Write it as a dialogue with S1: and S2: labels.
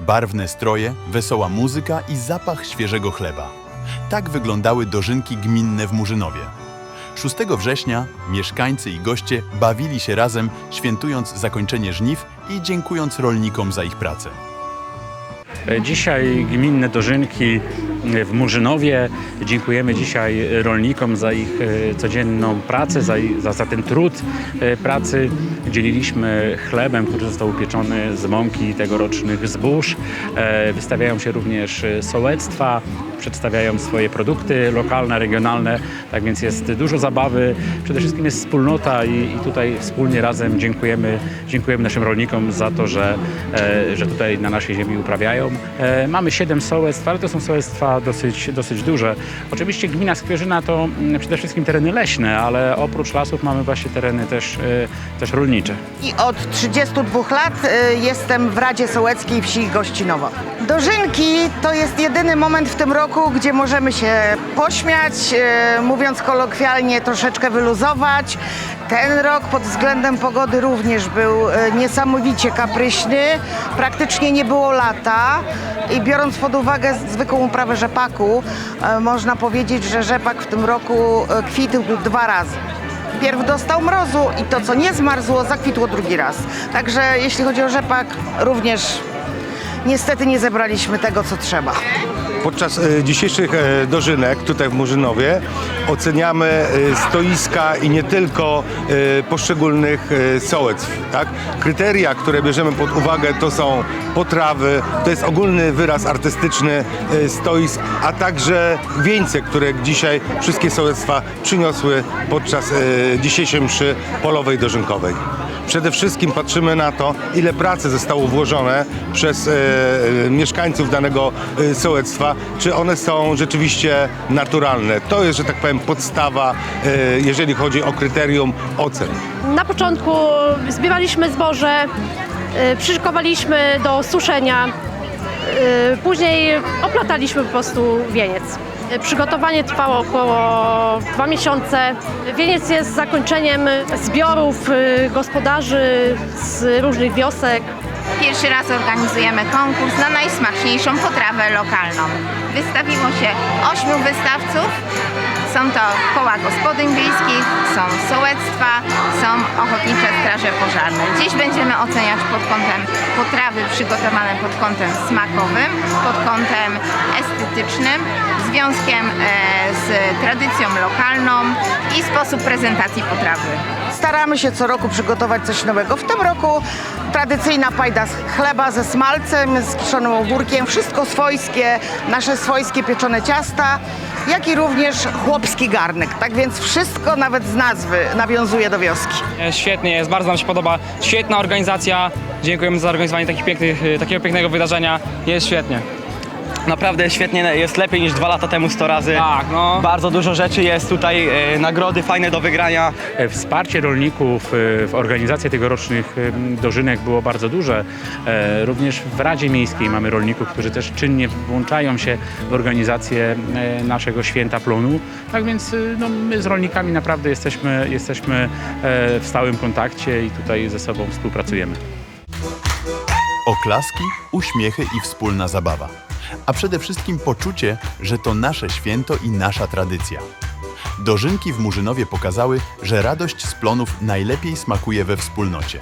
S1: Barwne stroje, wesoła muzyka i zapach świeżego chleba. Tak wyglądały dożynki gminne w Murzynowie. 6 września mieszkańcy i goście bawili się razem, świętując zakończenie żniw i dziękując rolnikom za ich pracę.
S2: E, dzisiaj gminne dożynki w Murzynowie. Dziękujemy dzisiaj rolnikom za ich e, codzienną pracę, za, za, za ten trud e, pracy. Dzieliliśmy chlebem, który został upieczony z mąki tegorocznych zbóż. E, Wystawiają się również sołectwa, przedstawiają swoje produkty lokalne, regionalne. Tak więc jest dużo zabawy. Przede wszystkim jest wspólnota i, i tutaj wspólnie razem dziękujemy, dziękujemy naszym rolnikom za to, że, że tutaj na naszej ziemi uprawiają. Mamy siedem sołectw, ale to są sołectwa dosyć, dosyć duże. Oczywiście gmina Skwierzyna to mm, przede wszystkim tereny leśne, ale oprócz lasów mamy właśnie tereny też, e, też rolnicze.
S3: I od 32 lat y, jestem w Radzie Sołeckiej Wsi Gościnowo. Dożynki to jest jedyny moment w tym roku, gdzie możemy się pośmiać, y, mówiąc kolokwialnie, troszeczkę wyluzować. Ten rok pod względem pogody również był y, niesamowicie kapryśny. Praktycznie nie było lata i biorąc pod uwagę zwykłą uprawę rzepaku, y, można powiedzieć, że rzepak w tym roku kwitł dwa razy. Pierw dostał mrozu i to, co nie zmarzło, zakwitło drugi raz. Także jeśli chodzi o rzepak, również niestety nie zebraliśmy tego, co trzeba.
S4: Podczas e, dzisiejszych e, dożynek tutaj w Murzynowie oceniamy e, stoiska i nie tylko e, poszczególnych e, sołectw. Tak? Kryteria, które bierzemy pod uwagę to są potrawy, to jest ogólny wyraz artystyczny stoisk, a także wieńce, które dzisiaj wszystkie sołectwa przyniosły podczas dzisiejszej mszy polowej dożynkowej. Przede wszystkim patrzymy na to, ile pracy zostało włożone przez mieszkańców danego sołectwa, czy one są rzeczywiście naturalne. To jest, że tak powiem, podstawa, e, jeżeli chodzi o kryterium ocen.
S5: Na początku zbieraliśmy zboże, y, przyszykowaliśmy do suszenia, y, później oplataliśmy po prostu wieniec. Przygotowanie trwało około dwa miesiące. Wieniec jest zakończeniem zbiorów gospodarzy z różnych wiosek.
S6: Pierwszy raz organizujemy konkurs na najsmaczniejszą potrawę lokalną. Wystawiło się ośmiu wystawców. Są to koła gospodyń wiejskich, są sołectwa, są ochotnicze straże pożarne. Dziś będziemy oceniać pod kątem potrawy przygotowane pod kątem smakowym, pod kątem estetycznym, związkiem e, z tradycją lokalną i sposób prezentacji potrawy.
S3: Staramy się co roku przygotować coś nowego. W tym roku tradycyjna pajda z chleba ze smalcem, z kiszonym ogórkiem, wszystko swojskie, nasze swojskie pieczone ciasta, jak i również chłopski garnek. Tak więc wszystko nawet z nazwy nawiązuje do wioski.
S7: Świetnie jest, bardzo nam się podoba. Świetna organizacja. Dziękujemy za zorganizowanie takich pięknych, takiego pięknego wydarzenia. Jest świetnie.
S8: Naprawdę świetnie, jest lepiej niż dwa lata temu 100 razy.
S7: Tak, no.
S8: Bardzo dużo rzeczy jest tutaj, e, nagrody fajne do wygrania.
S2: E, Wsparcie rolników e, w organizacji tegorocznych e, dożynek było bardzo duże. E, Również w Radzie Miejskiej mamy rolników, którzy też czynnie włączają się w organizację e, naszego święta plonu. Tak więc e, no, my z rolnikami naprawdę jesteśmy, jesteśmy e, w stałym kontakcie i tutaj ze sobą współpracujemy.
S1: Oklaski, uśmiechy i wspólna zabawa. A przede wszystkim poczucie, że to nasze święto i nasza tradycja. Dożynki w Murzynowie pokazały, że radość z plonów najlepiej smakuje we wspólnocie.